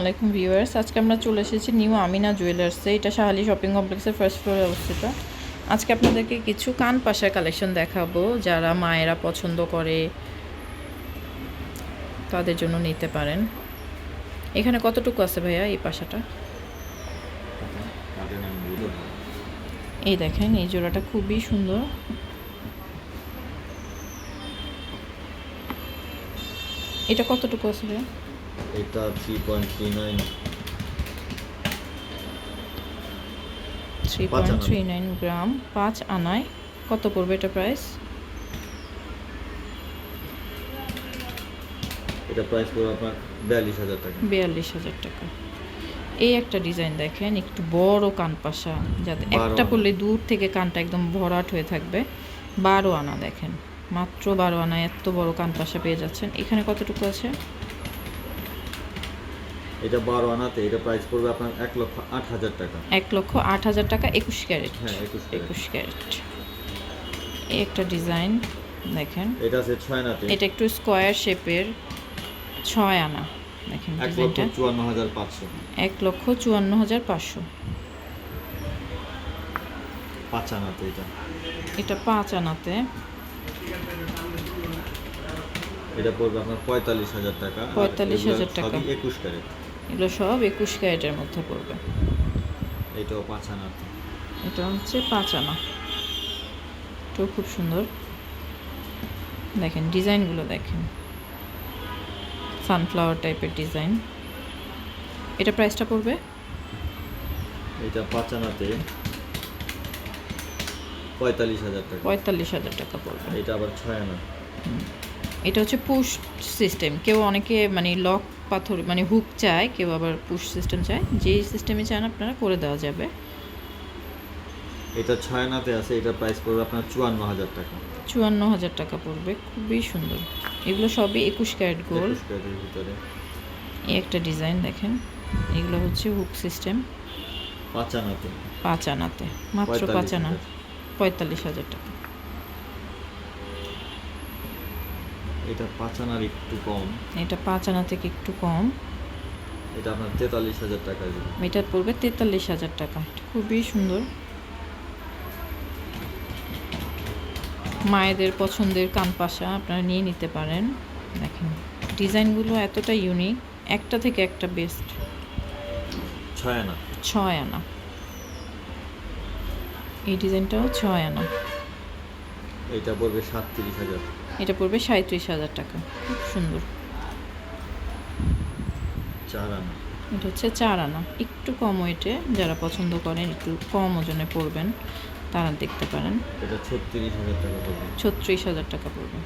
আলাইকুম ভিউয়ার্স। আজকে আমরা চলে এসেছি নিউ আমিনা জুয়েলার্সে এটা শাহালি শপিং কমপ্লেক্সের ফার্স্ট ফ্লোরে অবস্থিত। আজকে আপনাদেরকে কিছু কান পাশার কালেকশন দেখাবো, যারা মায়েরা পছন্দ করে তাদের জন্য নিতে পারেন। এখানে কতটুকু আছে ভাইয়া এই পাশাটা? এই দেখেন, এই জোড়াটা খুবই সুন্দর। এটা কতটুকু আছে ভাইয়া? এটা three point three nine three পাঁচ পয়েন্ট আনা। থ্রি নাইন গ্রাম পাঁচ আনায়। কত পড়বে এটা প্রাইস এটা প্রাইস পড়বে আপনার বিয়াল্লিশ হাজার টাকা। বিয়াল্লিশ হাজার টাকা। এই একটা ডিজাইন দেখেন একটু বড় কান পাশা। যাতে একটা পড়লে দূর থেকে কানটা একদম ভরাট হয়ে থাকবে। বারো আনা দেখেন। মাত্র বারো আনায় এত বড় কান পাশা পেয়ে যাচ্ছেন। এখানে কতটুকু আছে? এটা বারো আনাতে এটা প্রাইস পড়বে আপনার এক লক্ষ আট হাজার টাকা। এক লক্ষ আট হাজার টাকা একুশ ক্যারেট। হ্যাঁ, 21 ক্যারেট। একুশ ক্যারেট। এই একটা ডিজাইন দেখেন। এটা আছে ছয় আনাতে। এটা একটু স্কোয়ার শেপের ছয় আনা। দেখেন ডিজাইনটা। চুয়ান্ন হাজার পাঁচশো। এক লক্ষ চুয়ান্ন হাজার পাঁচশো। পাঁচ আনাতে এটা। এটা পাঁচ আনাতে। এটা পড়বে আপনার পঁয়তাল্লিশ হাজার টাকা। 45,000 এগুলো টাকা। একুশ ক্যারেট। এগুলো সব একুশ ক্যারেটের মধ্যে পড়বে। এটাও পাঁচ আনাতে এটা হচ্ছে পাঁচ আনা। এটাও খুব সুন্দর। দেখেন ডিজাইনগুলো দেখেন। সানফ্লাওয়ার টাইপের ডিজাইন। এটা প্রাইসটা পড়বে? এটা পাঁচ আনাতে পঁয়তাল্লিশ হাজার টাকা। পঁয়তাল্লিশ হাজার টাকা পড়বে। এটা আবার ছয় আনা। এটা হচ্ছে পুশ সিস্টেম কেউ অনেকে মানে লক পাথর মানে হুক চায় কেউ আবার পুশ সিস্টেম চায়। যেই সিস্টেমে চান আপনারা করে দেওয়া যাবে। এটা ছয় আনাতে আছে এটা প্রাইস পড়বে আপনার চুয়ান্ন হাজার টাকা। চুয়ান্ন হাজার টাকা পড়বে খুবই সুন্দর। এগুলো সবই একুশ ক্যারেট গোল্ড ক্যারেটের ভিতরে। এই একটা ডিজাইন দেখেন। এগুলো হচ্ছে হুক সিস্টেম পাঁচ আনাতে পাঁচ আনাতে মাত্র পাঁচ আনা পঁয়তাল্লিশ হাজার টাকা। এটা পাঁচ আনার একটু কম। এটা পাঁচ আনা থেকে একটু কম। এটা আপনার তেতাল্লিশ হাজার টাকা এটা পড়বে তেতাল্লিশ হাজার টাকা। খুবই সুন্দর। মায়েদের পছন্দের কানপাশা আপনারা নিয়ে নিতে পারেন। দেখেন ডিজাইনগুলো এতটা ইউনিক একটা থেকে একটা বেস্ট ছয় আনা। ছয় আনা। এই ডিজাইনটাও ছয় আনা। এটা পড়বে সাতত্রিশ হাজার। এটা পড়বে সাঁত্রিশ হাজার টাকা। খুব সুন্দর। চার আনা। এটা হচ্ছে চার আনা। একটু কম ওয়েটে যারা পছন্দ করেন একটু কম ওজনে পড়বেন তারা দেখতে পারেন। এটা ছত্রিশ হাজার টাকা পড়বে। ছত্রিশ হাজার টাকা পড়বে।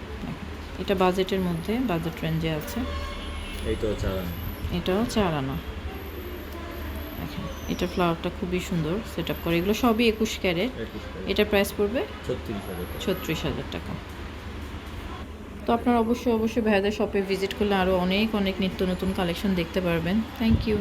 এটা বাজেটের মধ্যে বাজেট রেঞ্জে আছে। এইটাও চার আনা। এটাও চার আনা। এটা ফ্লাওয়ারটা খুবই সুন্দর সেট আপ করে। এগুলো সবই একুশ ক্যারেট। এটা প্রাইস পড়বে? ছত্রিশ হাজার টাকা। তো আপনারা অবশ্যই অবশ্যই ভাইয়াদের শপে ভিজিট করলে আরও অনেক অনেক নিত্য নতুন কালেকশন দেখতে পারবেন। Thank you